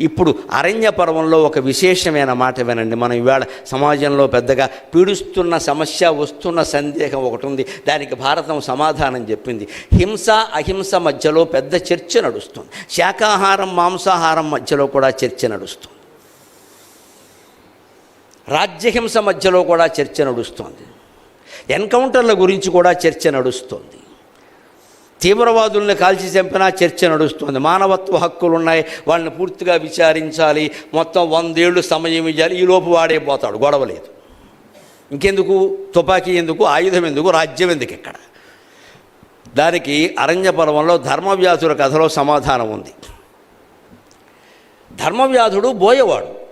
ఇప్పుడు అరణ్య పర్వంలో ఒక విశేషమైన మాట వినండి. మనం ఇవాళ సమాజంలో పెద్దగా పీడిస్తున్న సమస్య వస్తున్న సందేహం ఒకటి ఉంది. దానికి భారతం సమాధానం చెప్పింది. హింస అహింస మధ్యలో పెద్ద చర్చ నడుస్తుంది. శాకాహారం మాంసాహారం మధ్యలో కూడా చర్చ నడుస్తుంది. రాజ్యహింస మధ్యలో కూడా చర్చ నడుస్తోంది. ఎన్కౌంటర్ల గురించి కూడా చర్చ నడుస్తుంది. తీవ్రవాదుల్ని కాల్చి చంపినా చర్చ నడుస్తుంది. మానవత్వ హక్కులు ఉన్నాయి. వాళ్ళని పూర్తిగా విచారించాలి. మొత్తం వందేళ్ళు సమయం ఇవ్వాలి. ఈలోపు వాడే పోతాడు. గొడవ లేదు. ఇంకెందుకు? తుపాకీ ఎందుకు? ఆయుధం ఎందుకు? రాజ్యం ఎందుకు ఇక్కడ? దానికి అరణ్య పర్వంలో ధర్మవ్యాధుల కథలో సమాధానం ఉంది. ధర్మవ్యాధుడు బోయేవాడు.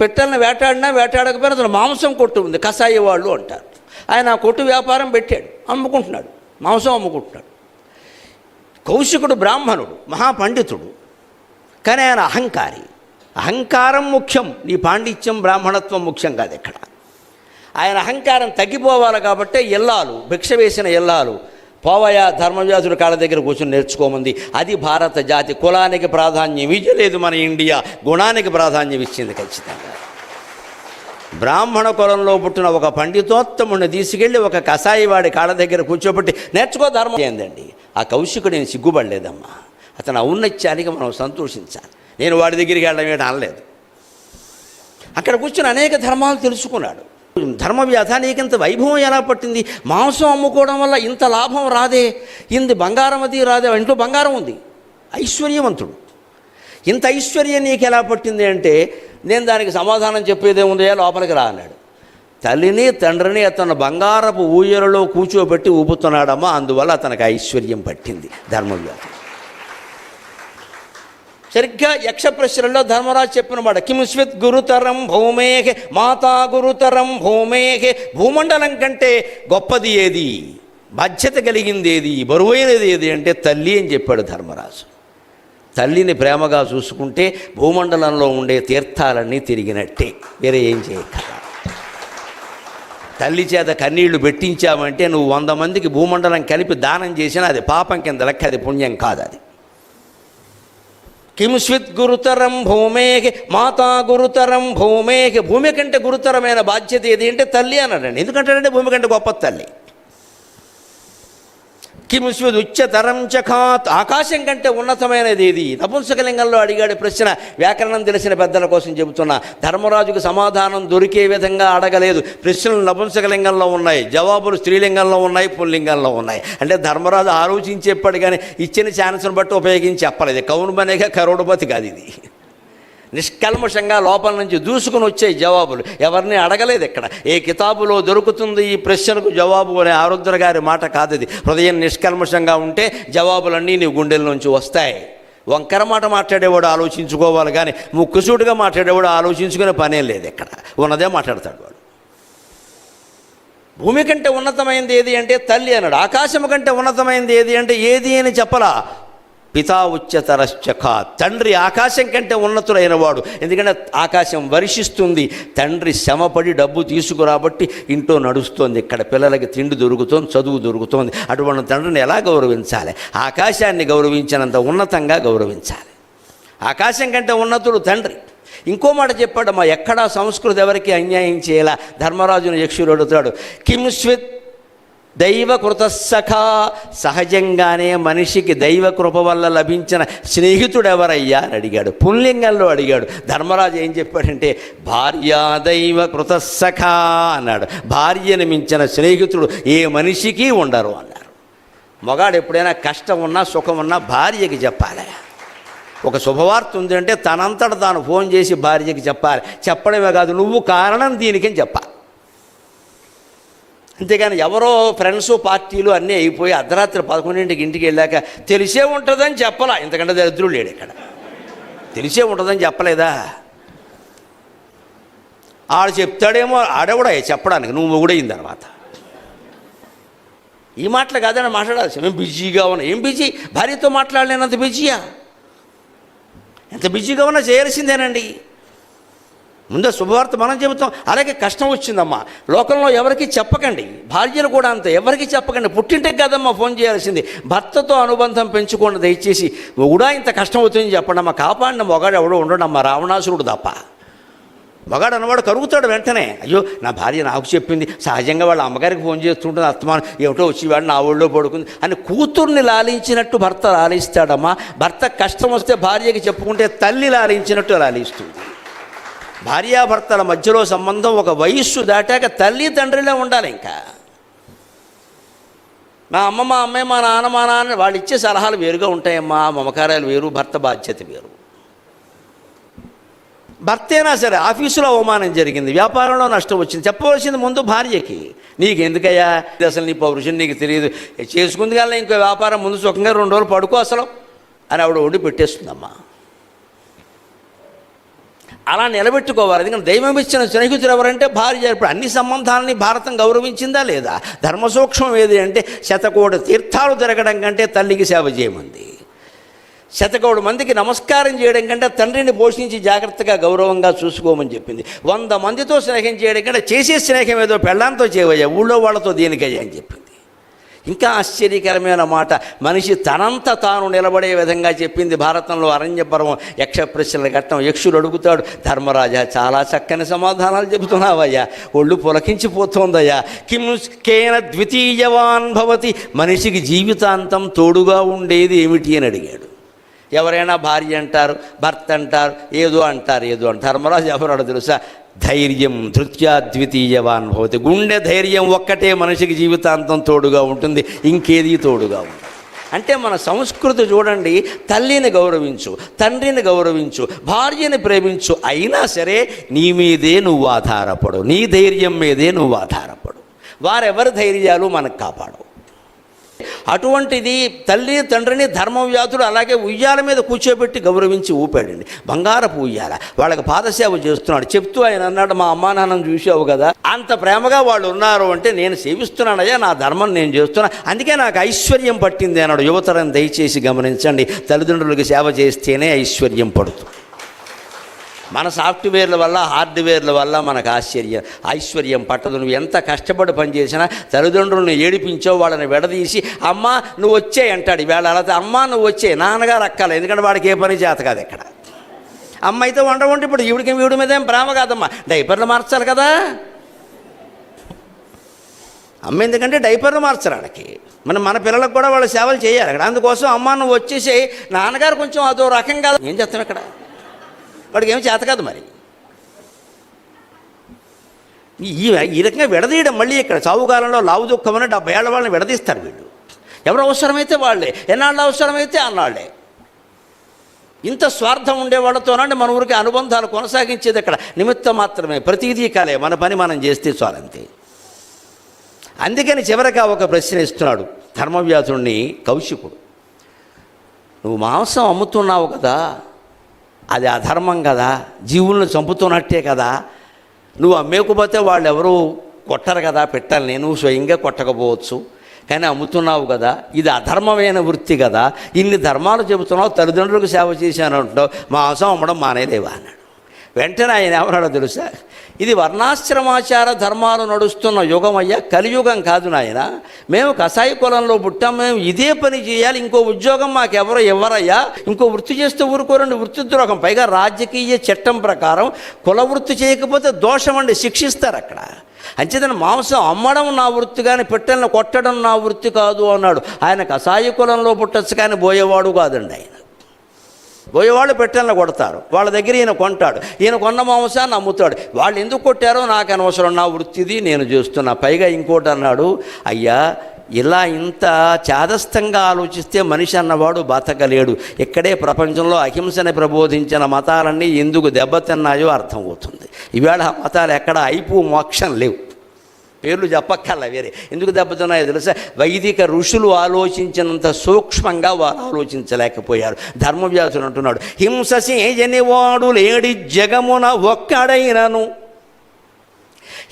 పెట్టెలను వేటాడినా వేటాడకపోయినా అతను మాంసం కొట్టు ఉంది. కషాయి వాళ్ళు అంటారు. ఆయన ఆ కొట్టు వ్యాపారం పెట్టాడు. అమ్ముకుంటున్నాడు. మాంసం అమ్ముకుంటున్నాడు కౌశికుడు బ్రాహ్మణుడు మహాపండితుడు. కానీ ఆయన అహంకారి. అహంకారం ముఖ్యం. నీ పాండిత్యం బ్రాహ్మణత్వం ముఖ్యం కాదు ఇక్కడ ఆయన అహంకారం తగ్గిపోవాలి కాబట్టే ఎల్లాలు భిక్ష వేసిన ఎల్లాలు పోవయ ధర్మవ్యాసుడు కాళ్ళ దగ్గర కూర్చొని నేర్చుకోమంది. అది భారత జాతి. కులానికి ప్రాధాన్యం ఇవ్వలేదు మన ఇండియా. గుణానికి ప్రాధాన్యం ఇచ్చింది ఖచ్చితంగా. బ్రాహ్మణ కులంలో పుట్టిన ఒక పండితోత్తముడిని తీసుకెళ్ళి ఒక కషాయి వాడి కాళ్ళ దగ్గర కూర్చోబెట్టి నేర్చుకో ధర్మం. ఏందండి? ఆ కౌశికుడు నేను సిగ్గుపడలేదమ్మా. అతను ఔన్నత్యానికి మనం సంతోషించాలి. నేను వాడి దగ్గరికి వెళ్ళడం అనలేదు. అక్కడ కూర్చొని అనేక ధర్మాలు తెలుసుకున్నాడు. ధర్మవ్యాధ నీకింత వైభవం ఎలా పట్టింది? మాంసం అమ్ముకోవడం వల్ల ఇంత లాభం రాదే? ఇంత బంగారం అది రాదే? ఇంట్లో బంగారం ఉంది. ఐశ్వర్యవంతుడు. ఇంత ఐశ్వర్యం నీకు ఎలా పట్టింది అంటే నేను దానికి సమాధానం చెప్పేదేముంది లోపలికి రా అన్నాడు. తల్లిని తండ్రిని అతను బంగారపు ఊయలలో కూర్చోబెట్టి ఊపుతున్నాడమ్మా అందువల్ల అతనికి ఐశ్వర్యం పట్టింది ధర్మవ్యాధి. సరిగ్గా యక్ష ప్రశ్నలో ధర్మరాజు చెప్పిన మాట కింస్విత్ గురుతరం భూమేహే మాతా గురుతరం భూమేహే భూమండలం కంటే గొప్పది ఏది? బాధ్యత కలిగింది ఏది? బరువైనది ఏది? అంటే తల్లి అని చెప్పాడు ధర్మరాజు. తల్లిని ప్రేమగా చూసుకుంటే భూమండలంలో ఉండే తీర్థాలన్నీ తిరిగినట్టే. వేరే ఏం చేయక. తల్లి చేత కన్నీళ్ళు పెట్టించామంటే నువ్వు వంద మందికి భూమండలం కలిపి దానం చేసినా అది పాపం కింద లెక్క అది పుణ్యం కాదు అది. కింస్విత్ గురుతరం భూమేకి మాతా గురుతరం భూమేకి భూమి కంటే గురుతరమైన బాధ్యత ఏది అంటే తల్లి అన్నాడండి. ఎందుకంటే భూమి కంటే గొప్ప తల్లి. కింస్విద్ ఉచ్చతరం చఖాత్ ఆకాశం కంటే ఉన్నతమైనది ఏది? నపుంసకలింగంలో అడిగాడు ప్రశ్న. వ్యాకరణం తెలిసిన పెద్దల కోసం చెబుతున్నా. ధర్మరాజుకు సమాధానం దొరికే విధంగా అడగలేదు. ప్రశ్నలు నపుంసకలింగంలో ఉన్నాయి. జవాబులు స్త్రీలింగంలో ఉన్నాయి పుల్లింగంలో ఉన్నాయి. అంటే ధర్మరాజు ఆలోచించి చెప్పాడు కానీ ఇచ్చిన ఛాన్స్ను బట్టి ఉపయోగించి చెప్పలేదు. కౌను బనేగా కరోడుపతి కాదు ఇది. నిష్కల్మషంగా లోపల నుంచి దూసుకుని వచ్చే జవాబులు. ఎవరిని అడగలేదు ఇక్కడ. ఏ కితాబులో దొరుకుతుంది ఈ ప్రశ్నకు జవాబు అనే ఆరుద్ర గారి మాట కాదు ఇది హృదయం నిష్కల్మషంగా ఉంటే జవాబులన్నీ నీ గుండెల నుంచి వస్తాయి. వంకర మాట మాట్లాడేవాడు ఆలోచించుకోవాలి కానీ ముక్కుసూటుగా మాట్లాడేవాడు ఆలోచించుకునే పనేం లేదు ఇక్కడ. ఉన్నదే మాట్లాడతాడు వాడు. భూమి కంటే ఉన్నతమైనది ఏది అంటే తల్లి అన్నాడు. ఆకాశం కంటే ఉన్నతమైనది ఏది అంటే ఏది అని చెప్పలా? పితా ఉచ్చతరశ్చక తండ్రి ఆకాశం కంటే ఉన్నతుడైన వాడు ఎందుకంటే ఆకాశం వర్షిస్తుంది. తండ్రి శ్రమపడి డబ్బు తీసుకురాబట్టి ఇంట్లో నడుస్తోంది. ఇక్కడ పిల్లలకి తిండి దొరుకుతోంది చదువు దొరుకుతోంది. అటువంటి తండ్రిని ఎలా గౌరవించాలి? ఆకాశాన్ని గౌరవించినంత ఉన్నతంగా గౌరవించాలి. ఆకాశం కంటే ఉన్నతుడు తండ్రి. ఇంకో మాట చెప్పాడు మా ఎక్కడా సంస్కృతి ఎవరికి అన్యాయం చేయాల? ధర్మరాజును యక్షుడు అడుగుతాడు కింస్విత్ స్విత్ కృతసఖ సహజంగానే మనిషికి దైవ కృప వల్ల లభించిన స్నేహితుడు ఎవరయ్యా అని అడిగాడు. పుల్లింగంలో అడిగాడు. ధర్మరాజు ఏం చెప్పాడంటే భార్యా దైవ కృతసఖ అన్నాడు. భార్యను మించిన స్నేహితుడు ఏ మనిషికి ఉండరు అన్నారు. మగాడు ఎప్పుడైనా కష్టం ఉన్నా సుఖం ఉన్నా భార్యకి చెప్పాలి. ఒక శుభవార్త ఉంది అంటే తనంతట తాను ఫోన్ చేసి భార్యకి చెప్పాలి. చెప్పడమే కాదు నువ్వు కారణం దీనికని చెప్పాలి. అంతేగాని ఎవరో ఫ్రెండ్స్ పార్టీలు అన్నీ అయిపోయి అర్ధరాత్రి పదకొండింటికి ఇంటికి వెళ్ళాక తెలిసే ఉంటుందని చెప్పలా? ఇంతకంటే దరిద్రుడు లేడు ఇక్కడ. తెలిసే ఉంటుందని చెప్పలేదా? ఆడు చెప్తాడేమో ఆడెవడా చెప్పడానికి నువ్వు కూడా అయిన తర్వాత. ఈ మాటలు కాదని మాట్లాడాల్సి మేము బిజీగా ఉన్నా. ఏం బిజీ? భార్యతో మాట్లాడలేనంత బిజీయా? ఎంత బిజీగా ఉన్నా చేయాల్సిందేనండి. ముందు శుభవార్త మనం చెబుతాం. అలాగే కష్టం వచ్చిందమ్మా. లోకంలో ఎవరికి చెప్పకండి. భార్యలు కూడా అంత. ఎవరికి చెప్పకండి. పుట్టింటికి కదమ్మా ఫోన్ చేయాల్సింది. భర్తతో అనుబంధం పెంచుకోండి దయచేసి. కూడా ఇంత కష్టం అవుతుంది చెప్పండి అమ్మా. కాపాడిన మొగాడు ఎవడో ఉండడమ్మా. రావణాసురుడు తప్ప. మగాడు అన్నవాడు కరుగుతాడు వెంటనే. అయ్యో నా భార్య నాకు చెప్పింది. సహజంగా వాళ్ళ అమ్మగారికి ఫోన్ చేస్తుంటుంది. అత్తమానం ఏమిటో వచ్చేవాడు నా ఒళ్ళో పడుకుంది అని కూతుర్ని లాలించినట్టు భర్త లాలిస్తాడమ్మా. భర్త కష్టం వస్తే భార్యకి చెప్పుకుంటే తల్లి లాలించినట్టు లాలిస్తుంది. భార్యాభర్తల మధ్యలో సంబంధం ఒక వయస్సు దాటాక తల్లి తండ్రిలో ఉండాలి ఇంకా. మా అమ్మ మా అమ్మాయి మా నాన్న మా నాన్న వాళ్ళు ఇచ్చే సలహాలు వేరుగా ఉంటాయమ్మా మమకారాలు వేరు భర్త బాధ్యత వేరు. భర్త అయినా సరే ఆఫీసులో అవమానం జరిగింది వ్యాపారంలో నష్టం వచ్చింది చెప్పవలసింది ముందు భార్యకి. నీకు ఎందుకయ్యా అసలు నీ పౌరుషం నీకు తెలియదు. చేసుకుంది కానీ ఇంకో వ్యాపారం ముందు సుఖంగా రెండు రోజులు పడుకో అసలు అని ఆవిడ వండి పెట్టేస్తుందమ్మా. అలా నిలబెట్టుకోవాలి. ఎందుకంటే దైవం ఇచ్చిన స్నేహితులు ఎవరంటే భార్య. ఇప్పుడు అన్ని సంబంధాలని భారతం గౌరవించిందా లేదా? ధర్మసూక్ష్మం ఏది అంటే శతకోటి తీర్థాలు తిరగడం కంటే తల్లికి సేవ చేయమంది. శతకోటి మందికి నమస్కారం చేయడం కంటే తండ్రిని పోషించి జాగ్రత్తగా గౌరవంగా చూసుకోమని చెప్పింది. వంద మందితో స్నేహం చేయడం కంటే చేసే స్నేహం ఏదో పెళ్ళాంతో చేయవయ్యా ఊళ్ళో వాళ్ళతో దీనికయ్యా అని చెప్పింది. ఇంకా ఆశ్చర్యకరమైన మాట. మనిషి తనంత తాను నిలబడే విధంగా చెప్పింది భారతంలో అరణ్యపర్వం యక్ష ప్రశ్నల ఘట్టం. యక్షుడు అడుగుతాడు ధర్మరాజా చాలా చక్కని సమాధానాలు చెబుతున్నావయ్యా. ఒళ్ళు పులకించిపోతోందయ్యా. కిం కేన ద్వితీయవాన్ భవతి. మనిషికి జీవితాంతం తోడుగా ఉండేది ఏమిటి అని అడిగాడు. ఎవరైనా భార్య అంటారు భర్త అంటారు ఏదో అంటారు ఏదో అంటారు. ధర్మరాజు ఎవరాడో తెలుసా? ధైర్యం ధృత్యా ద్వితీయవాన్ భవతి. గుండె ధైర్యం ఒక్కటే మనిషికి జీవితాంతం తోడుగా ఉంటుంది ఇంకేది తోడుగా ఉంటుంది అంటే మన సంస్కృతి చూడండి తల్లిని గౌరవించు తండ్రిని గౌరవించు భార్యని ప్రేమించు అయినా సరే నీ మీదే నువ్వు ఆధారపడు నీ ధైర్యం మీదే నువ్వు ఆధారపడు. వారెవరి ధైర్యాలు మనకు కాపాడవు. అటువంటిది తల్లి తండ్రిని ధర్మవ్యాధుడు అలాగే ఉయ్యాల మీద కూర్చోబెట్టి గౌరవించి ఊపాడండి. బంగారపు ఉయ్యాల. వాళ్ళకి పాదసేవ చేస్తున్నాడు. చెప్తూ ఆయన అన్నాడు మా అమ్మా నాన్నను చూసావు కదా అంత ప్రేమగా వాళ్ళు ఉన్నారు అంటే నేను సేవిస్తున్నానయ్యా నా ధర్మం నేను చేస్తున్నా. అందుకే నాకు ఐశ్వర్యం పట్టింది అన్నాడు యువతరం. దయచేసి గమనించండి తల్లిదండ్రులకు సేవ చేస్తేనే ఐశ్వర్యం పడుతుంది. మన సాఫ్ట్వేర్ల వల్ల హార్డ్వేర్ల వల్ల మనకు ఆశ్చర్యం ఐశ్వర్యం పట్టదు. నువ్వు ఎంత కష్టపడి పనిచేసినా తల్లిదండ్రులను ఏడిపించో వాళ్ళని విడదీసి అమ్మ నువ్వు వచ్చే అంటాడు. ఈవేళ అలా అమ్మ నువ్వు వచ్చే. నాన్నగారు అక్కలే ఎందుకంటే వాడికి ఏ పని చేత కాదు ఇక్కడ. అమ్మ అయితే వంట వంట ఇప్పుడు ఈవిడికి వీడి మీద ఏం ప్రేమ కాదమ్మా. డైపర్లు మార్చాలి కదా. అమ్మ ఎందుకంటే డైపర్లు మార్చడానికి మనం మన పిల్లలకు కూడా వాళ్ళు సేవలు చేయాలి. అక్కడ అందుకోసం అమ్మ నువ్వు వచ్చేసి నాన్నగారు కొంచెం అదో రకం కాదు. ఏం చేస్తాం ఇక్కడ వాడికి ఏమి చేత కాదు మరి. ఈ ఈ రకంగా విడదీయడం మళ్ళీ ఇక్కడ చావుకాలంలో లావు దుఃఖమని డెబ్బై ఏళ్ళ వాళ్ళని విడదీస్తారు వీళ్ళు. ఎవరు అవసరమైతే వాళ్ళే ఎన్నాళ్ళు అవసరమైతే అన్నాళ్ళే. ఇంత స్వార్థం ఉండే వాళ్ళతోనండి మన ఊరికి అనుబంధాలు కొనసాగించేది అక్కడ. నిమిత్తం మాత్రమే ప్రతిదీ కాలే మన పని మనం చేస్తే చాలంతే. అందుకని చివరగా ఒక ప్రశ్న ఇస్తున్నాడు ధర్మవ్యాసుడిని కౌశికుడు. నువ్వు మాంసం అమ్ముతున్నావు కదా అది అధర్మం కదా జీవులను చంపుతున్నట్టే కదా. నువ్వు అమ్మేకపోతే వాళ్ళు ఎవరు కొట్టరు కదా పెట్టాలి నువ్వు స్వయంగా కొట్టకపోవచ్చు. కానీ అమ్ముతున్నావు కదా ఇది అధర్మమైన వృత్తి కదా. ఇన్ని ధర్మాలు చెబుతున్నావు తల్లిదండ్రులకు సేవ చేశాను అంటున్నావు మాంసం అమ్మడం మానేదేవా అన్నాడు. వెంటనే ఆయన ఏమన్నాడో తెలుసా? ఇది వర్ణాశ్రమాచార ధర్మాలు నడుస్తున్న యుగం అయ్యా కలియుగం కాదు నాయన. మేము కసాయి కులంలో పుట్టాం మేము ఇదే పని చేయాలి ఇంకో ఉద్యోగం మాకెవరో ఎవరయ్యా ఇంకో వృత్తి చేస్తే ఊరుకోరండి వృత్తి ద్రోహం పైగా రాజకీయ చట్టం ప్రకారం కుల వృత్తి చేయకపోతే దోషం అండి శిక్షిస్తారు అక్కడ. అంచేతన మాంసం అమ్మడం నా వృత్తి కానీ పెట్టెలను కొట్టడం నా వృత్తి కాదు అన్నాడు. ఆయన కషాయి కులంలో పుట్టచ్చు కానీ పోయేవాడు కాదండి ఆయన. పోయేవాళ్ళు పెట్టెలను కొడతారు. వాళ్ళ దగ్గర ఈయన కొంటాడు. ఈయన కొన్న మాంసాన్ని అమ్ముతాడు. వాళ్ళు ఎందుకు కొట్టారో నాకు అనవసరం. నా వృత్తిది నేను చేస్తున్నా. పైగా ఇంకోటి అన్నాడు అయ్యా ఇలా ఇంత చాదస్తంగా ఆలోచిస్తే మనిషి అన్నవాడు బతకలేడు. ఇక్కడే ప్రపంచంలో అహింసని ప్రబోధించిన మతాలన్నీ ఎందుకు దెబ్బతిన్నాయో అర్థమవుతుంది ఈవేళ ఆ మతాలు ఎక్కడ అయిపు మోక్షం లేవు. పేర్లు చెప్పక్కర్ల వేరే. ఎందుకు దెబ్బతున్నాయో తెలుసా? వైదిక ఋషులు ఆలోచించినంత సూక్ష్మంగా వారు ఆలోచించలేకపోయారు. ధర్మవ్యాసుడు అంటున్నాడు హింససేయనివాడు లేడి జగమున ఒక్కడైనను.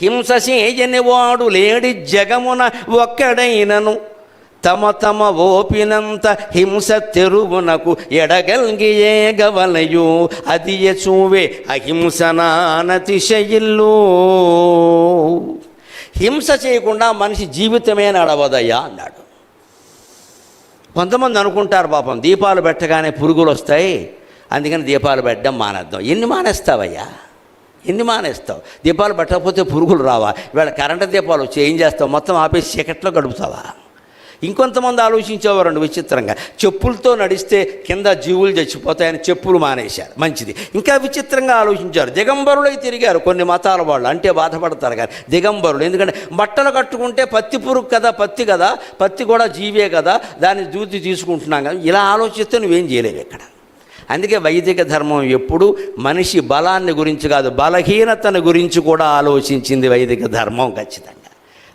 హింససేయనివాడు లేడి జగమున ఒక్కడైనను. తమ తమ ఓపినంత హింస తెరువునకు ఎడగల్గియే గవలయు అది చూవే అహింసనానతిశయిల్లు హింస చేయకుండా మనిషి జీవితమే నడవదయ్యా అన్నాడు. కొంతమంది అనుకుంటారు పాపం దీపాలు పెట్టగానే పురుగులు వస్తాయి అందుకని దీపాలు పెట్టడం మానేద్దాం. ఎన్ని మానేస్తావయ్యా? ఎన్ని మానేస్తావు? దీపాలు పెట్టకపోతే పురుగులు రావా? ఇవాళ కరెంటు దీపాలు వచ్చి ఏం చేస్తావు? మొత్తం ఆపేసి చీకట్లో గడుపుతావా? ఇంకొంతమంది ఆలోచించేవారండి విచిత్రంగా. చెప్పులతో నడిస్తే కింద జీవులు చచ్చిపోతాయని చెప్పులు మానేశారు. మంచిది. ఇంకా విచిత్రంగా ఆలోచించారు. దిగంబరులై తిరిగారు కొన్ని మతాల వాళ్ళు. అంటే బాధపడతారు కానీ దిగంబరులు. ఎందుకంటే బట్టలు కట్టుకుంటే పత్తి పురుగు కదా పత్తి కదా పత్తి కూడా జీవే కదా దాన్ని దూతి తీసుకుంటున్నాం కదా. ఇలా ఆలోచిస్తే నువ్వేం చేయలేవు ఇక్కడ. అందుకే వైదిక ధర్మం ఎప్పుడు మనిషి బలాన్ని గురించి కాదు బలహీనతను గురించి కూడా ఆలోచించింది వైదిక ధర్మం ఖచ్చితంగా.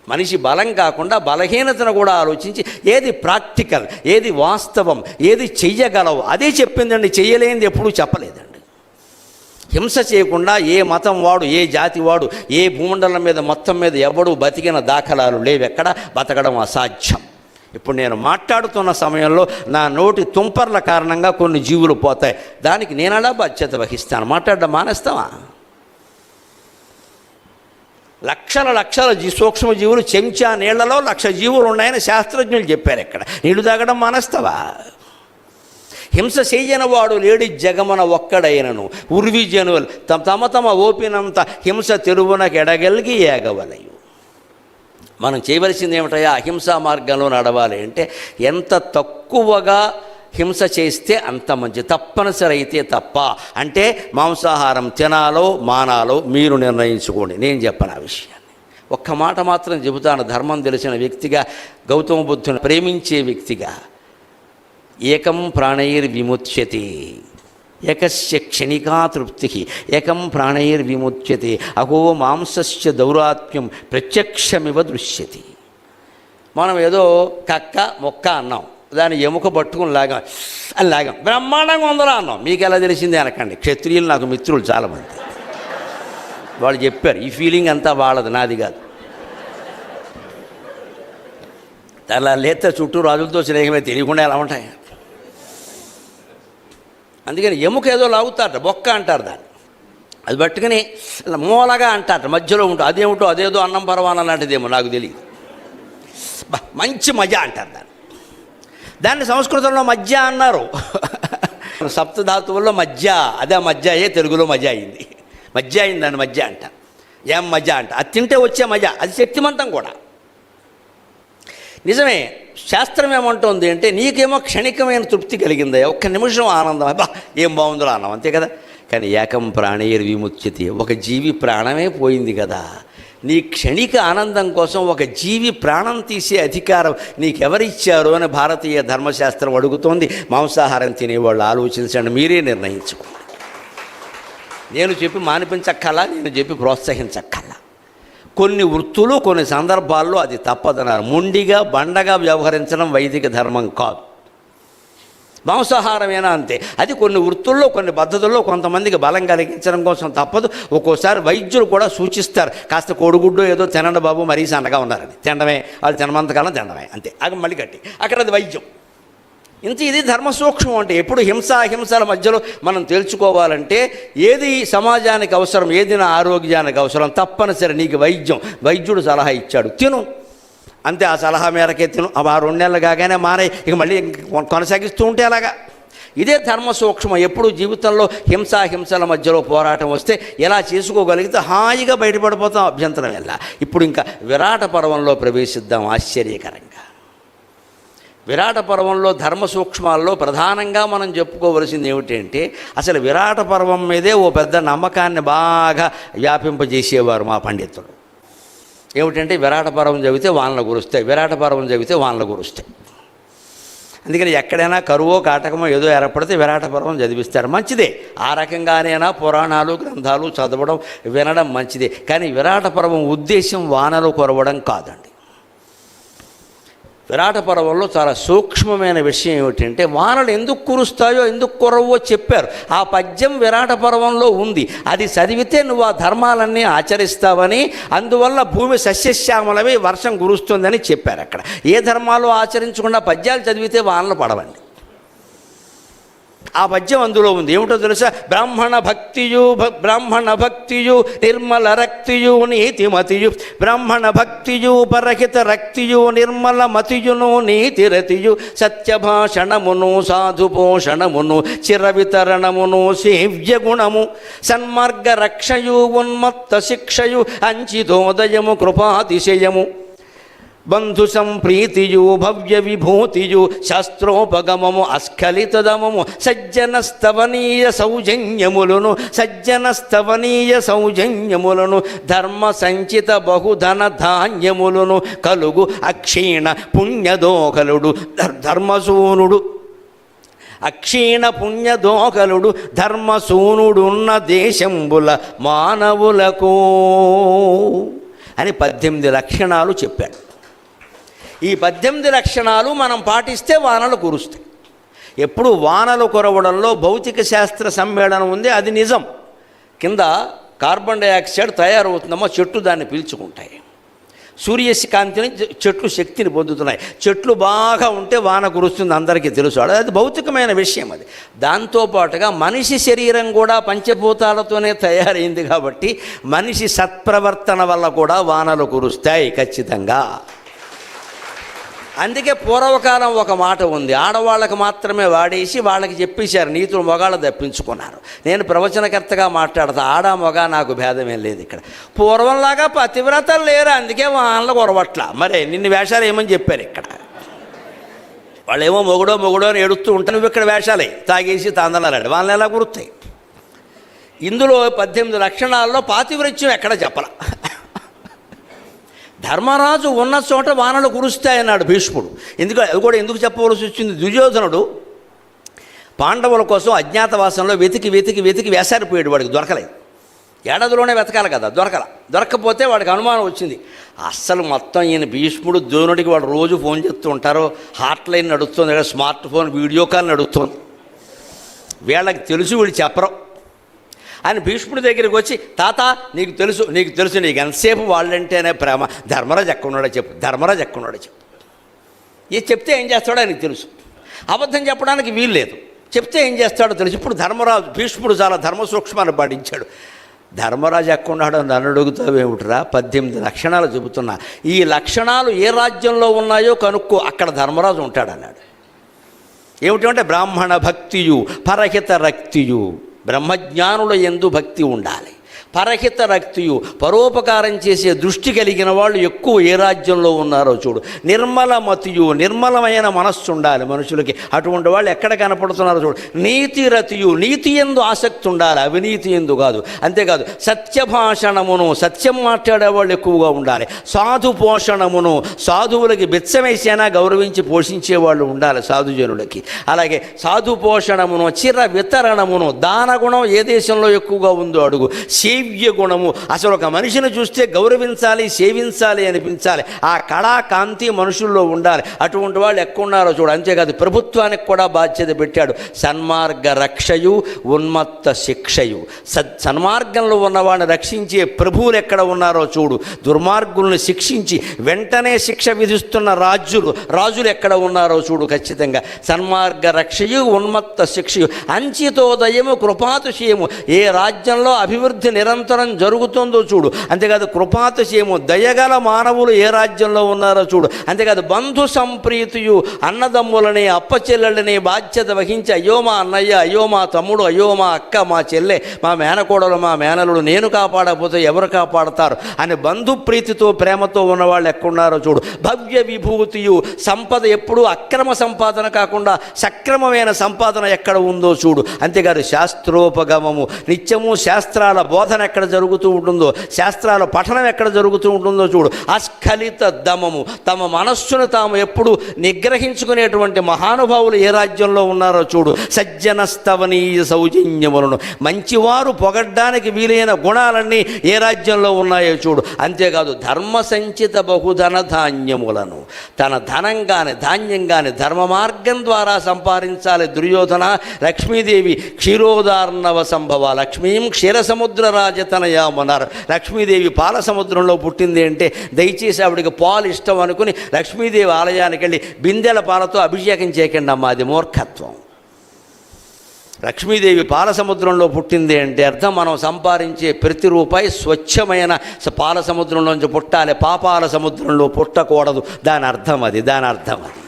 మనిషి బలం కాకుండా బలహీనతను కూడా ఆలోచించి ఏది ప్రాక్టికల్ ఏది వాస్తవం ఏది చెయ్యగలవు అదే చెప్పిందండి చెయ్యలేనిది ఎప్పుడూ చెప్పలేదండి. హింస చేయకుండా ఏ మతం వాడు ఏ జాతి వాడు ఏ భూమండలం మీద మొత్తం మీద ఎవడు బతికిన దాఖలాలు లేవెక్కడ? బతకడం అసాధ్యం. ఇప్పుడు నేను మాట్లాడుతున్న సమయంలో నా నోటి తుంపర్ల కారణంగా కొన్ని జీవులు పోతాయి. దానికి నేనలా బాధ్యత వహిస్తాను? మాట్లాడడం మానేస్తావా? లక్షల లక్షల జీ సూక్ష్మ జీవులు చెంచా నీళ్ళలో లక్ష జీవులు ఉన్నాయని శాస్త్రజ్ఞులు చెప్పారు ఇక్కడ. నీళ్ళు తాగడం మానేస్తావా? హింస చేయని వాడు లేడి జగమన ఒక్కడైనను. ఉర్వి జనువులు తమ తమ తమ ఓపినంత హింస తెరువునకు ఎడగలిగి ఏగవలయు. మనం చేయవలసింది ఏమిటయా అహింసా మార్గంలో నడవాలి అంటే ఎంత తక్కువగా హింస చేస్తే అంత మంచి తప్పనిసరి అయితే తప్ప. అంటే మాంసాహారం తినాలో మానాలో మీరు నిర్ణయించుకోండి. నేను చెప్పను ఆ విషయాన్ని. ఒక్క మాట మాత్రం చెబుతాను. ధర్మం తెలిసిన వ్యక్తిగా గౌతమ బుద్ధుని ప్రేమించే వ్యక్తిగా ఏకం ప్రాణైర్ విముచ్యతి ఏకస్య క్షణికా తృప్తి. ఏకం ప్రాణైర్ విముచ్యతి అహో మాంసస్య దౌరాత్మ్యం ప్రత్యక్షమివ దృశ్యతి. మనం ఏదో కక్క మొక్క అన్నాం. దాని ఎముక పట్టుకుని లాగాం అని లాగాం. బ్రహ్మాండంగా ఉందరా అన్నాం. మీకు ఎలా తెలిసింది అనకండి. క్షత్రియులు నాకు మిత్రులు చాలామంది. వాళ్ళు చెప్పారు ఈ ఫీలింగ్ అంతా వాళ్ళది నాది కాదు. అలా లేతే చుట్టూ రాజులతో స్నేహమే తెలియకుండా ఎలా ఉంటాయి? అందుకని ఎముక ఏదో లాగుతారట బొక్క అంటారు దాన్ని. అది పట్టుకుని మూలగా అంటారట మధ్యలో ఉంటుంది అదేమిటో అదేదో అన్నం పరవాన లాంటిదేమో నాకు తెలియదు మంచి మజా అంటారు దాన్ని. దాన్ని సంస్కృతంలో మధ్య అన్నారు. సప్తధాతువుల్లో మధ్య అదే మధ్య అయ్యే తెలుగులో మజ అయింది. మధ్య అయింది దాని మధ్య అంట. ఏం మజ అంట? అది తింటే వచ్చే మజ అది శక్తిమంతం కూడా. నిజమే శాస్త్రం ఏమంటుంది అంటే నీకేమో క్షణికమైన తృప్తి కలిగిందా ఒక్క నిమిషం ఆనందం. అబ్బా ఏం బాగుందో అన్నాం అంతే కదా? కానీ ఏకం ప్రాణేర్ విముచ్యతి ఒక జీవి ప్రాణమే పోయింది కదా. నీ క్షణిక ఆనందం కోసం ఒక జీవి ప్రాణం తీసే అధికారం నీకెవరిచ్చారు అని భారతీయ ధర్మశాస్త్రం అడుగుతోంది. మాంసాహారం తినేవాళ్ళు ఆలోచించండి మీరే నిర్ణయించుకోండి. నేను చెప్పి మానిపించక్కలా నేను చెప్పి ప్రోత్సహించక్కలా కొన్ని వృత్తులు కొన్ని సందర్భాల్లో అది తప్పదన్నారు. మొండిగా బండగా వ్యవహరించడం వైదిక ధర్మం కాదు. మాంసాహారమేనా అంతే? అది కొన్ని వృత్తుల్లో కొన్ని పద్ధతుల్లో కొంతమందికి బలం కలిగించడం కోసం తప్పదు. ఒక్కోసారి వైద్యులు కూడా సూచిస్తారు. కాస్త కోడిగుడ్డు ఏదో తినండి బాబు మరీ సన్నగా ఉన్నారని. తినడమే. వాళ్ళు తినమంతకాలం తినడమే. అంతే. అది మళ్ళీ కట్టి అక్కడ అది వైద్యం. ఇంత ఇది ధర్మ సూక్ష్మం అంటే ఎప్పుడు హింస అహింసల మధ్యలో మనం తెలుసుకోవాలంటే ఏది సమాజానికి అవసరం ఏది నా ఆరోగ్యానికి అవసరం తప్పనిసరి నీకు వైద్యం. వైద్యుడు సలహా ఇచ్చాడు. తిను. అంతే ఆ సలహా మేరకే తిను. ఆ రెండు నెలలు కాగానే మానే. ఇక మళ్ళీ కొనసాగిస్తూ ఉంటే అలాగా. ఇదే ధర్మ సూక్ష్మం. ఎప్పుడు జీవితంలో హింసా హింసల మధ్యలో పోరాటం వస్తే ఎలా చేసుకోగలిగితే హాయిగా బయటపడిపోతాం. అభ్యంతరం ఎలా? ఇప్పుడు ఇంకా విరాట పర్వంలో ప్రవేశిద్దాం ఆశ్చర్యకరంగా. విరాట పర్వంలో ధర్మ సూక్ష్మాల్లో ప్రధానంగా మనం చెప్పుకోవలసింది ఏమిటంటే అసలు విరాట పర్వం మీదే ఓ పెద్ద నమ్మకాన్ని బాగా వ్యాపింపజేసేవారు మా పండితులు. ఏమిటంటే విరాట పర్వం చదివితే వానలు కురుస్తాయి విరాట పర్వం చదివితే వానలు కురుస్తాయి. అందుకని ఎక్కడైనా కరువో కాటకమో ఏదో ఏర్పడితే విరాట పర్వం చదివిస్తారు. మంచిదే. ఆ రకంగానైనా పురాణాలు గ్రంథాలు చదవడం వినడం మంచిదే. కానీ విరాట పర్వం ఉద్దేశం వానలు కొరవడం కాదండి. విరాట పర్వంలో చాలా సూక్ష్మమైన విషయం ఏమిటంటే వానలు ఎందుకు కురుస్తాయో ఎందుకు కురవో చెప్పారు. ఆ పద్యం విరాట పర్వంలో ఉంది. అది చదివితే నువ్వు ఆ ధర్మాలన్నీ ఆచరిస్తావని అందువల్ల భూమి సస్యశ్యామలమై వర్షం కురుస్తుందని చెప్పారు అక్కడ. ఏ ధర్మాలు ఆచరించకుండా పద్యాలు చదివితే వానలు పడవండి. ఆ పద్యం అందులో ఉంది. ఏమిటో తెలుసా? బ్రాహ్మణ భక్తియు భ- బ్రాహ్మణ భక్తియు నిర్మల రక్తియు నీతిమతియు. బ్రాహ్మణ భక్తియు పరహిత రక్తియు నిర్మల మతియును నీతిరతియు. సత్యభాషణమును సాధు పోషణమును చిరవితరణమును సేవ్య గుణము సన్మార్గ రక్షయు ఉన్మత్త శిక్షయు అంచితోదయము కృపాతిశయము. బంధు సంప్రీతియు భవ్య విభూతియు శాస్త్రోపగమము అస్ఖలితదమము సజ్జన స్తవనీయ సౌజన్యములను సజ్జన స్తవనీయ సౌజన్యములను ధర్మ సంచిత బహుధన ధాన్యములను కలుగు అక్షీణ పుణ్యదోకలుడు ధర్మసూనుడు అక్షీణ పుణ్యదోకలుడు ధర్మసూనుడున్న దేశంబుల మానవులకు అని పద్దెనిమిది లక్షణాలు చెప్పాడు. ఈ పద్దెనిమిది లక్షణాలు మనం పాటిస్తే వానలు కురుస్తాయి. ఎప్పుడు వానలు కురవడంలో భౌతిక శాస్త్ర సమ్మేళనం ఉంది అది నిజం. కింద కార్బన్ డైఆక్సైడ్ తయారవుతుందమ్మో చెట్టు దాన్ని పీల్చుకుంటాయి. సూర్యకాంతిని చెట్లు శక్తిని పొందుతున్నాయి. చెట్లు బాగా ఉంటే వాన కురుస్తుంది అందరికీ తెలుసు. అది భౌతికమైన విషయం అది. దాంతోపాటుగా మనిషి శరీరం కూడా పంచభూతాలతోనే తయారైంది కాబట్టి మనిషి సత్ప్రవర్తన వల్ల కూడా వానలు కురుస్తాయి ఖచ్చితంగా. అందుకే పూర్వకాలం ఒక మాట ఉంది. ఆడవాళ్ళకి మాత్రమే వాడేసి వాళ్ళకి చెప్పేశారు నీతులు మొగాళ్ళు తప్పించుకున్నారు. నేను ప్రవచనకర్తగా మాట్లాడతా ఆడ మొగ నాకు భేదమేం లేదు ఇక్కడ. పూర్వంలాగా పతివ్రతలు లేరు అందుకే వాళ్ళ కొరవట్ల. మరే నిన్ను వేషాలు ఏమని చెప్పారు ఇక్కడ? వాళ్ళేమో మొగుడో మొగుడో అని ఏడుస్తూ ఉంటాను నువ్వు ఇక్కడ వేషాలే. తాగేసి తాందలాడు వాళ్ళని ఎలా గుర్తాయి? ఇందులో పద్దెనిమిది లక్షణాల్లో పాతివ్రత్యం ఎక్కడ చెప్పల? ధర్మరాజు ఉన్న చోట వానలు కురుస్తాయన్నాడు భీష్ముడు. ఎందుకు అది కూడా ఎందుకు చెప్పవలసి వచ్చింది? దుర్యోధనుడు పాండవుల కోసం అజ్ఞాతవాసంలో వెతికి వెతికి వెతికి వేసారిపోయాడు వాడికి దొరకలేదు. ఏడాదిలోనే వెతకాలి కదా దొరకల. దొరకకపోతే వాడికి అనుమానం వచ్చింది. అస్సలు మొత్తం ఈయన భీష్ముడు ద్రోణుడికి వాడు రోజు ఫోన్ చేస్తూ ఉంటారో. హాట్ లైన్ నడుస్తుంది స్మార్ట్ ఫోన్ వీడియో కాల్ నడుస్తుంది. వీళ్ళకి తెలుసు వీళ్ళు చెప్పరు. అని భీష్ముడి దగ్గరికి వచ్చి తాత నీకు తెలుసు నీకు తెలుసు నీకు ఎంతసేపు వాళ్ళంటేనే ప్రేమ. ధర్మరాజు ఎక్కడున్నాడో చెప్పు ధర్మరాజు ఎక్కడున్నాడో చెప్పు. ఇది చెప్తే ఏం చేస్తాడో ఆయనకు తెలుసు. అబద్ధం చెప్పడానికి వీలు లేదు. చెప్తే ఏం చేస్తాడో తెలుసు. ఇప్పుడు ధర్మరాజు భీష్ముడు చాలా ధర్మ సూక్ష్మాన్ని పాటించాడు. ధర్మరాజు ఎక్కడున్నాడో నన్ను అడుగుతావేమిటిరా పద్దెనిమిది లక్షణాలు చెబుతున్నా. ఈ లక్షణాలు ఏ రాజ్యంలో ఉన్నాయో కనుక్కో అక్కడ ధర్మరాజు ఉంటాడన్నాడు. ఏమిటంటే బ్రాహ్మణ భక్తియు పరహిత రక్తియు. బ్రహ్మజ్ఞానుల ఎందు భక్తి ఉండాలి. పరహిత రక్తియు పరోపకారం చేసే దృష్టి కలిగిన వాళ్ళు ఎక్కువ ఏ రాజ్యంలో ఉన్నారో చూడు. నిర్మల మతియు నిర్మలమైన మనస్సు ఉండాలి మనుషులకి. అటువంటి వాళ్ళు ఎక్కడ కనపడుతున్నారో చూడు. నీతి రతియు నీతి ఎందు ఆసక్తి ఉండాలి అవినీతి ఎందు కాదు. అంతేకాదు సత్యభాషణమును సత్యం మాట్లాడే వాళ్ళు ఎక్కువగా ఉండాలి. సాధు పోషణమును సాధువులకి బెచ్చమేసైనా గౌరవించి పోషించే వాళ్ళు ఉండాలి సాధుజనులకి. అలాగే సాధు పోషణమును చిర వితరణమును దానగుణం ఏ దేశంలో ఎక్కువగా ఉందో అడుగు. సేవ్య గుణము. అసలు ఒక మనిషిని చూస్తే గౌరవించాలి సేవించాలి అనిపించాలి. ఆ కళా కాంతి మనుషుల్లో ఉండాలి. అటువంటి వాళ్ళు ఎక్కువ ఉన్నారో చూడు. అంతేకాదు ప్రభుత్వానికి కూడా బాధ్యత పెట్టాడు. సన్మార్గ రక్షయు ఉన్మత్త శిక్షయు. సద్ సన్మార్గంలో ఉన్నవాడిని రక్షించే ప్రభువులు ఎక్కడ ఉన్నారో చూడు. దుర్మార్గుల్ని శిక్షించి వెంటనే శిక్ష విధిస్తున్న రాజులు రాజులు ఎక్కడ ఉన్నారో చూడు ఖచ్చితంగా. సన్మార్గ రక్షయు ఉన్మత్త శిక్షయు అంచితోదయము కృపాతిశయము. ఏ రాజ్యంలో అభివృద్ధి నిరంతరం జరుగుతుందో చూడు. అంతేకాదు కృపాతిశయము దయగల మానవులు ఏ రాజ్యంలో ఉన్నారో చూడు. అంతేకాదు బంధు సంప్రీతియు అన్నదమ్ములని అప్పచెల్లెళ్ళని బాధ్యత వహించి అయ్యో మా అన్నయ్య అయ్యో మా తమ్ముడు అయ్యో మా అక్క మా చెల్లె మా మేనకోడలు మా మేనలుడు నేను కాపాడకపోతే ఎవరు కాపాడతారు? అని బంధు ప్రీతితో ప్రేమతో ఉన్నవాళ్ళు ఎక్కడున్నారో చూడు. భవ్య విభూతియు సంపద ఎప్పుడూ అక్రమ సంపాదన కాకుండా సక్రమమైన సంపాదన ఎక్కడ ఉందో చూడు. అంతేకాదు శాస్త్రోపగమము నిత్యము శాస్త్రాల బోధన ఎక్కడ జరుగుతూ ఉంటుందో శాస్త్రాల పఠనం ఎక్కడ జరుగుతూ ఉంటుందో చూడు. అస్ఖలిత దమము. తమ మనస్సును తాము ఎప్పుడు నిగ్రహించుకునేటువంటి మహానుభావులు ఏ రాజ్యంలో ఉన్నారో చూడు. సజ్జనస్తవనీయ సౌజన్యములను. మంచివారు పొగడ్డానికి వీలైన గుణాలన్నీ ఏ రాజ్యంలో ఉన్నాయో చూడు. అంతేకాదు ధర్మ సంచిత బహుధన ధాన్యములను. తన ధనంగాని ధాన్యంగాని ధర్మ మార్గం ద్వారా సంపాదించాలి దుర్యోధన లక్ష్మీదేవి క్షీరోదార్ణవ సంభవ లక్ష్మీం క్షీర సముద్ర రాజతనయామన్నారు. లక్ష్మీదేవి పాల సముద్రంలో పుట్టింది అంటే దయచేసి ఆవిడికి పాలు ఇష్టం అనుకుని లక్ష్మీదేవి ఆలయానికి వెళ్ళి బిందెల పాలతో అభిషేకం చేయకండి అమ్మా అది మూర్ఖత్వం. లక్ష్మీదేవి పాల సముద్రంలో పుట్టింది అంటే అర్థం మనం సంపాదించే ప్రతి రూపాయి స్వచ్ఛమైన పాల సముద్రంలోంచి పుట్టాలి. పాపాల సముద్రంలో పుట్టకూడదు. దాని అర్థం అది దాని అర్థం అది.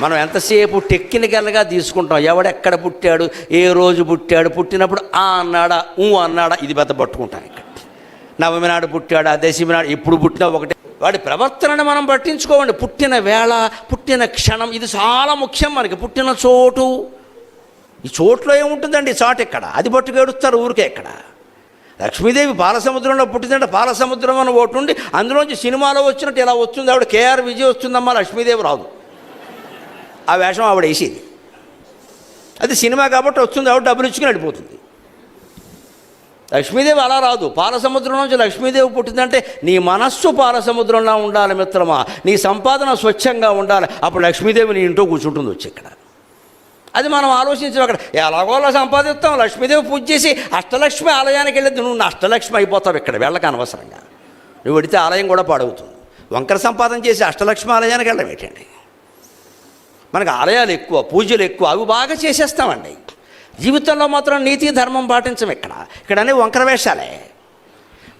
మనం ఎంతసేపు టెక్నికల్గా తీసుకుంటాం. ఎవడెక్కడ పుట్టాడు? ఏ రోజు పుట్టాడు? పుట్టినప్పుడు ఆ అన్నాడా ఊ అన్నాడా ఇది పెద్ద పట్టుకుంటాం ఇక్కడ. నవమి నాడు పుట్టాడా దశమి నాడు ఇప్పుడు పుట్టినా ఒకటే. వాడి ప్రవర్తనను మనం పట్టించుకోవండి. పుట్టిన వేళ పుట్టిన క్షణం ఇది చాలా ముఖ్యం మనకి. పుట్టిన చోటు. ఈ చోట్లో ఏముంటుందండి? చాటు ఇక్కడ అది పట్టుకు ఏడుస్తారు ఊరికే ఇక్కడ లక్ష్మీదేవి పాలసముద్రంలో పుట్టిందంటే పాలసముద్రం అని ఒకటి ఉండి అందులోంచి సినిమాలో వచ్చినట్టు ఇలా వస్తుంది. ఆవిడ కేఆర్ విజయ్ వస్తుందమ్మా లక్ష్మీదేవి రాదు. ఆ వేషం ఆవిడ వేసేది. అది సినిమా కాబట్టి వస్తుంది ఆవిడ డబ్బులు ఇచ్చుకుని వెళ్ళిపోతుంది. లక్ష్మీదేవి అలా రాదు. పాలసముద్రం నుంచి లక్ష్మీదేవి పుట్టిందంటే నీ మనస్సు పాలసముద్రంలో ఉండాలి మిత్రమా. నీ సంపాదన స్వచ్ఛంగా ఉండాలి. అప్పుడు లక్ష్మీదేవి నీ ఇంట్లో కూర్చుంటుంది వచ్చి ఇక్కడ. అది మనం ఆలోచించాం అక్కడ. ఎలాగోలా సంపాదిస్తాం. లక్ష్మీదేవి పూజ చేసి అష్టలక్ష్మి ఆలయానికి వెళ్ళేది నువ్వు అష్టలక్ష్మి అయిపోతావు ఇక్కడ వెళ్ళక అనవసరంగా. నువ్వు వెడితే ఆలయం కూడా పాడవుతుంది. వంకర సంపాదన చేసి అష్టలక్ష్మి ఆలయానికి వెళ్ళడం ఏంటండి? మనకు ఆలయాలు ఎక్కువ పూజలు ఎక్కువ అవి బాగా చేసేస్తామండి. జీవితంలో మాత్రం నీతి ధర్మం పాటించం ఇక్కడ. ఇక్కడనే వంకర వేషాలే.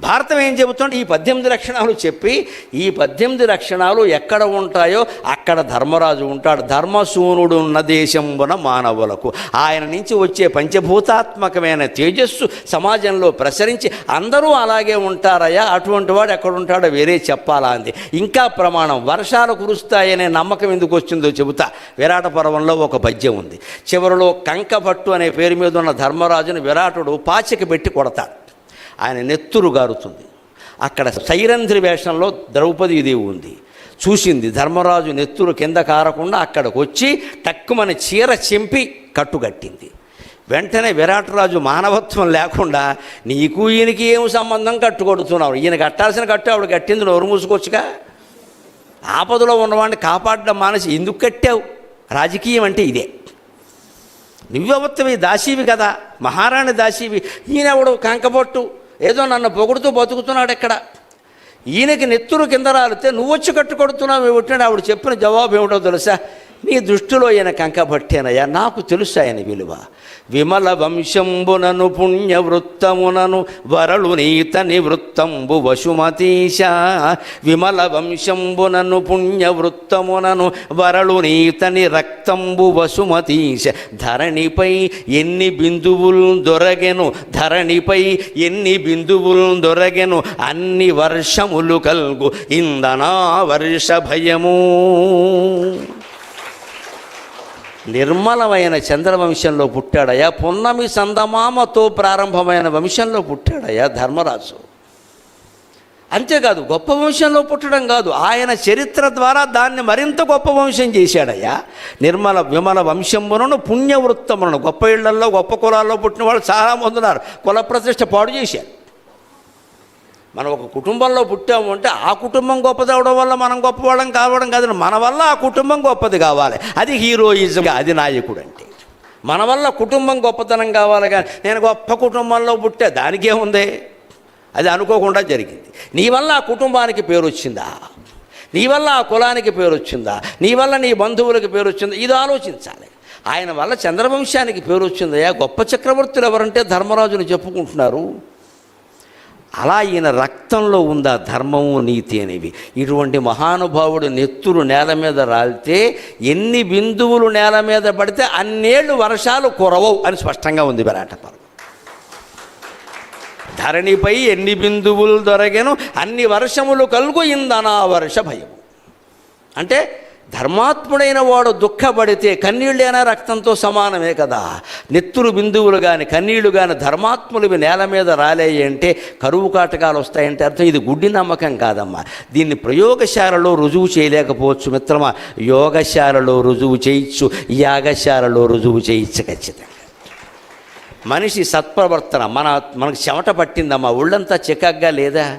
భారతం ఏం చెబుతుంటే ఈ పద్దెనిమిది లక్షణాలు చెప్పి ఈ పద్దెనిమిది లక్షణాలు ఎక్కడ ఉంటాయో అక్కడ ధర్మరాజు ఉంటాడు. ధర్మసూనుడు ఉన్న దేశంబున మానవులకు. ఆయన నుంచి వచ్చే పంచభూతాత్మకమైన తేజస్సు సమాజంలో ప్రసరించి అందరూ అలాగే ఉంటారయ్యా అటువంటి వాడు ఎక్కడ ఉంటాడో వేరే చెప్పాలా అంది. ఇంకా ప్రమాణం వర్షాలు కురుస్తాయనే నమ్మకం ఎందుకు వచ్చిందో చెబుతా. విరాట పర్వంలో ఒక పద్యం ఉంది. చివరిలో కంకపట్టు అనే పేరు మీద ఉన్న ధర్మరాజును విరాటుడు పాచిక పెట్టి కొడతాడు. ఆయన నెత్తురు గారుతుంది. అక్కడ సైరంధ్రి వేషంలో ద్రౌపదీదేవి ఉంది. చూసింది ధర్మరాజు నెత్తురు కింద కారకుండా అక్కడికి వచ్చి టక్కుమని చీర చింపి కట్టుగట్టింది వెంటనే విరాటరాజు మానవత్వం లేకుండా నీకు ఈయనకి ఏం సంబంధం కట్టుకొడుతున్నావు? ఈయన కట్టాల్సిన కట్టు ఆవిడ కట్టింది నోరు మూసుకోవచ్చుగా? ఆపదలో ఉన్నవాడిని కాపాడడం మానేసి ఎందుకు కట్టావు? రాజకీయం అంటే ఇదే. నువ్వెవత్తవి? దాసీవి కదా. మహారాణి దాసీవి. ఈయనెవడు? కంకపొట్టు. ఏదో నన్ను పొగుడుతూ బతుకుతున్నాడు ఇక్కడ ఈయనకి నెత్తురు కింద రాలితే నువ్వు వచ్చి కట్టుకొడుతున్నావు ఏమిటంటే ఆవిడ చెప్పిన జవాబు ఏమిటో తెలుసా? నీ దృష్టిలో ఈయన కంకబట్టేనయ్యా నాకు తెలుసు ఆయన విలువ. విమల వంశంబునను పుణ్య వృత్తమునను వరలు నీతని వృత్తంబు వసుమతీశ విమల వంశంబునను పుణ్య వృత్తమునను వరలు నీతని రక్తంబు వసుమతీశ ధరణిపై ఎన్ని బిందువులు దొరగెను ధరణిపై ఎన్ని బిందువులు దొరగెను అన్ని వర్షములు కల్గు ఇందనా వర్ష భయము నిర్మలమైన చంద్రవంశంలో పుట్టాడయా పున్నమి సందమామతో ప్రారంభమైన వంశంలో పుట్టాడయా ధర్మరాజు. అంతేకాదు గొప్ప వంశంలో పుట్టడం కాదు ఆయన చరిత్ర ద్వారా దాన్ని మరింత గొప్ప వంశం చేశాడయ్యా. నిర్మల విమల వంశంబునను పుణ్యవృత్తములను గొప్ప ఇళ్ళల్లో గొప్ప కులాల్లో పుట్టిన వాళ్ళు చాలామంది ఉన్నారు. కుల ప్రతిష్ట పాడు చేశారు. మనం ఒక కుటుంబంలో పుట్టాము అంటే ఆ కుటుంబం గొప్పదవడం వల్ల మనం గొప్పవాళ్ళం కావడం కాదు మన వల్ల ఆ కుటుంబం గొప్పది కావాలి. అది హీరోయిజం అది నాయకుడు అంటే మన వల్ల కుటుంబం గొప్పతనం కావాలి కానీ నేను గొప్ప కుటుంబంలో పుట్టా దానికేముంది అది అనుకోకుండా జరిగింది. నీ వల్ల ఆ కుటుంబానికి పేరు వచ్చిందా? నీ వల్ల ఆ కులానికి పేరు వచ్చిందా? నీ వల్ల నీ బంధువులకి పేరు వచ్చిందా? ఇది ఆలోచించాలి. ఆయన వల్ల చంద్రవంశానికి పేరు వచ్చిందయ్యా. గొప్ప చక్రవర్తులు ఎవరంటే ధర్మరాజుని చెప్పుకుంటున్నారు. అలా ఈయన రక్తంలో ఉందా ధర్మము నీతి అనేవి. ఇటువంటి మహానుభావుడు నెత్తులు నేల మీద రాలితే ఎన్ని బిందువులు నేల మీద పడితే అన్నేళ్ళు వర్షాలు కురవవు అని స్పష్టంగా ఉంది విరాట పర్వం. ధరణిపై ఎన్ని బిందువులు దొరగెను అన్ని వర్షములు కలుగు ఇందనా వర్ష భయము. అంటే ధర్మాత్ముడైన వాడు దుఃఖపడితే కన్నీళ్ళైనా రక్తంతో సమానమే కదా. నెత్తురు బిందువులు కానీ కన్నీళ్ళు కానీ ధర్మాత్ములవి నేల మీద రాలేయంటే కరువు కాటకాలు వస్తాయంటే అర్థం ఇది గుడ్డి నమ్మకం కాదమ్మా. దీన్ని ప్రయోగశాలలో రుజువు చేయలేకపోవచ్చు మిత్రమా. యోగశాలలో రుజువు చేయొచ్చు యాగశాలలో రుజువు చేయొచ్చు ఖచ్చితంగా. మనిషి సత్ప్రవర్తన మన మనకు చెమట పట్టిందమ్మా. ఒళ్ళంతా చికాగ్గా లేదా?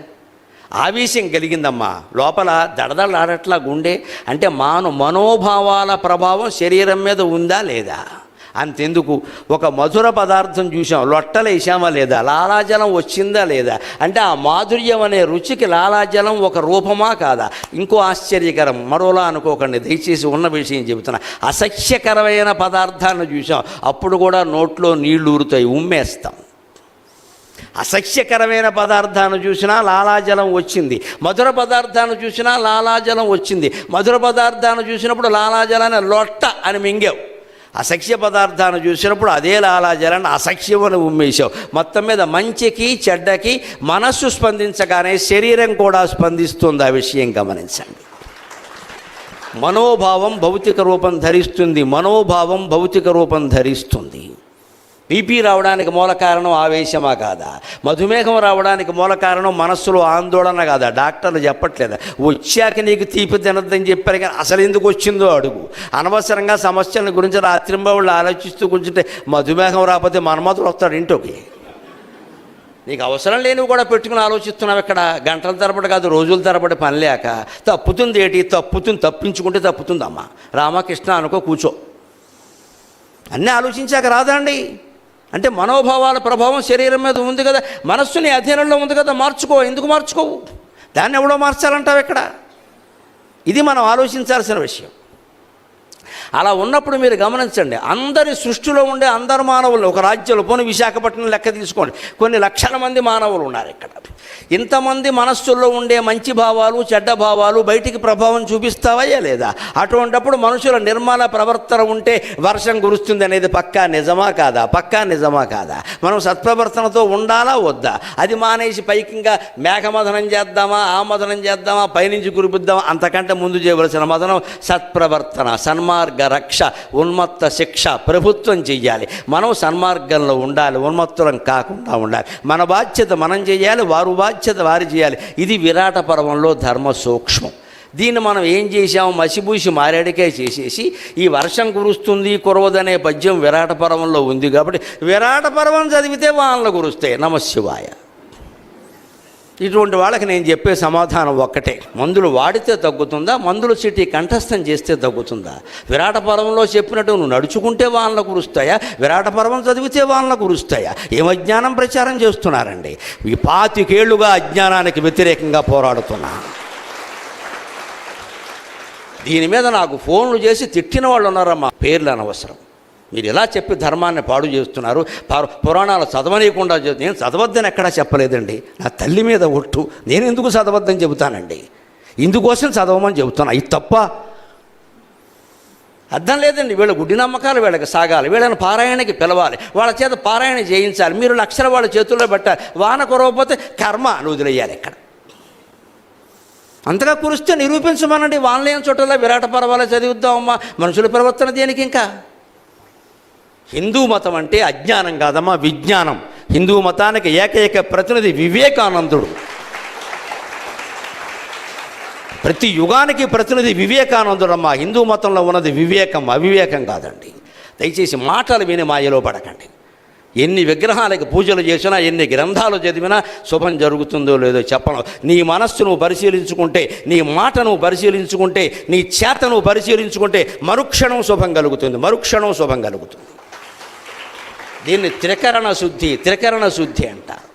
ఆవేశం కలిగిందమ్మా. లోపల దడదలాడట్లా గుండె అంటే మాను మనోభావాల ప్రభావం శరీరం మీద ఉందా లేదా? అంతెందుకు? ఒక మధుర పదార్థం చూసాం లొట్టలు వేసామా లేదా? లాలాజలం వచ్చిందా లేదా? అంటే ఆ మాధుర్యం అనే రుచికి లాలాజలం ఒక రూపమా కాదా? ఇంకో ఆశ్చర్యకరం మరోలా అనుకోకండి దయచేసి ఉన్న విషయం చెబుతున్నా. అసహ్యకరమైన పదార్థాన్ని చూసాం అప్పుడు కూడా నోట్లో నీళ్ళు ఊరుతాయి ఉమ్మేస్తాం. అసహ్యకరమైన పదార్థాన్ని చూసినా లాలాజలం వచ్చింది. మధుర పదార్థాన్ని చూసినా లాలాజలం వచ్చింది. మధుర పదార్థాన్ని చూసినప్పుడు లాలాజలాన్ని లొట్ట అని మింగావు. అసఖ్య పదార్థాన్ని చూసినప్పుడు అదే లాలాజలాన్ని అసఖ్యమని ఉమ్మేశావు. మొత్తం మీద మంచికి చెడ్డకి మనస్సు స్పందించగానే శరీరం కూడా స్పందిస్తుంది. ఆ విషయం గమనించండి. మనోభావం భౌతిక రూపం ధరిస్తుంది. మనోభావం భౌతిక రూపం ధరిస్తుంది. బీపీ రావడానికి మూల కారణం ఆవేశమా కాదా? మధుమేహం రావడానికి మూల కారణం మనస్సులో ఆందోళన కాదా? డాక్టర్లు చెప్పట్లేదా? వచ్చాక నీకు తీపి తినద్దని చెప్పారు కానీ అసలు ఎందుకు వచ్చిందో అడుగు. అనవసరంగా సమస్యల గురించి రాత్రింబవుళ్ళు ఆలోచిస్తూ కూర్చుంటే మధుమేహం రాకపోతే మన్మధుడు వస్తాడు ఇంటోకి నీకు అవసరం లేనివి కూడా పెట్టుకుని ఆలోచిస్తున్నావు ఇక్కడ. గంటల తరబడి కాదు రోజుల తరబడి పని లేక. తప్పుతుంది ఏటి? తప్పుతుంది తప్పించుకుంటే తప్పుతుందమ్మా. రామకృష్ణ అనుకో కూర్చో. అన్నీ ఆలోచించాక రాదా అండి అంటే మనోభావాల ప్రభావం శరీరం మీద ఉంది కదా మనస్సుని అధీనంలో ఉంది కదా మార్చుకో ఎందుకు మార్చుకోవు? దాన్ని ఎవడో మార్చాలంటావు ఇక్కడ ఇది మనం ఆలోచించాల్సిన విషయం. అలా ఉన్నప్పుడు మీరు గమనించండి అందరి సృష్టిలో ఉండే అందరు మానవులు ఒక రాజ్యంలో పోనీ విశాఖపట్నం లెక్క తీసుకోండి కొన్ని లక్షల మంది మానవులు ఉన్నారు ఇక్కడ. ఇంతమంది మనస్సుల్లో ఉండే మంచి భావాలు చెడ్డ భావాలు బయటికి ప్రభావం చూపిస్తావయ్యా లేదా? అటువంటప్పుడు మనుషుల నిర్మల ప్రవర్తన ఉంటే వర్షం కురుస్తుంది అనేది పక్కా నిజమా కాదా? పక్కా నిజమా కాదా? మనం సత్ప్రవర్తనతో ఉండాలా వద్దా? అది మానేసి పైకి ఇంకా మేఘమదనం చేద్దామా ఆ చేద్దామా పైనుంచి కురిపిద్దామా? అంతకంటే ముందు చేయవలసిన మదనం సత్ప్రవర్తన సన్మార్గ రక్ష ఉన్మత్త శిక్ష ప్రభుత్వం చెయ్యాలి. మనం సన్మార్గంలో ఉండాలి ఉన్మత్తులం కాకుండా ఉండాలి. మన బాధ్యత మనం చేయాలి వారు బాధ్యత వారు చేయాలి ఇది విరాట పర్వంలో ధర్మ సూక్ష్మం. దీన్ని మనం ఏం చేసాము మసిబూసి మారేడికే చేసేసి ఈ వర్షం కురుస్తుంది కురవదనే పద్యం విరాట పర్వంలో ఉంది కాబట్టి విరాట పర్వం చదివితే వానలు కురుస్తాయి. నమశివాయ. ఇటువంటి వాళ్ళకి నేను చెప్పే సమాధానం ఒక్కటే. మందులు వాడితే తగ్గుతుందా? మందులు సిటీ కంఠస్థం చేస్తే తగ్గుతుందా? విరాట పర్వంలో చెప్పినట్టు నువ్వు నడుచుకుంటే వాళ్ళకు కురుస్తాయా? విరాట పర్వం చదివితే వాళ్ళకు కురుస్తాయా? ఏం అజ్ఞానం ప్రచారం చేస్తున్నారండి? ఈ పాతికేళ్ళుగా అజ్ఞానానికి వ్యతిరేకంగా పోరాడుతున్నా. దీని మీద నాకు ఫోన్లు చేసి తిట్టిన వాళ్ళు ఉన్నారమ్మా పేర్లు అనవసరం. మీరు ఎలా చెప్పి ధర్మాన్ని పాడు చేస్తున్నారు. పురాణాలు చదవనీయకుండా నేను చదవద్దని ఎక్కడా చెప్పలేదండి. నా తల్లి మీద ఒట్టు. నేను ఎందుకు చదవద్దని చెబుతానండి? ఇందుకోసం చదవమని చెబుతాను ఇది తప్ప అర్థం లేదండి. వీళ్ళ గుడ్డి నమ్మకాలు వీళ్ళకి సాగాలి. వీళ్ళని పారాయణకి పిలవాలి. వాళ్ళ చేత పారాయణ చేయించాలి. మీరు లక్షల వాళ్ళ చేతుల్లో పెట్టాలి వాన కురవకపోతే కర్మ అని వదిలేయాలి ఇక్కడ. అంతగా కురిస్తే నిరూపించమనండి. వానలేని చోటలో విరాట పర్వాలే చదివిద్దామమ్మా. మనుషుల ప్రవర్తన దేనికి ఇంకా హిందూ మతం అంటే అజ్ఞానం కాదమ్మా విజ్ఞానం. హిందూ మతానికి ఏకైక ప్రతినిధి వివేకానందుడు. ప్రతి యుగానికి ప్రతినిధి వివేకానందుడమ్మా. హిందూ మతంలో ఉన్నది వివేకం అవివేకం కాదండి. దయచేసి మాటలు విని మాయలో పడకండి. ఎన్ని విగ్రహాలకు పూజలు చేసినా ఎన్ని గ్రంథాలు చదివినా శుభం జరుగుతుందో లేదో చెప్పను. నీ మనస్సు నువ్వు పరిశీలించుకుంటే నీ మాట నువ్వు పరిశీలించుకుంటే నీ చేత నువ్వు పరిశీలించుకుంటే మరుక్షణం శుభం కలుగుతుంది మరుక్షణం శుభం కలుగుతుంది. దీన్ని త్రికరణ శుద్ధి త్రికరణ శుద్ధి అంటారు.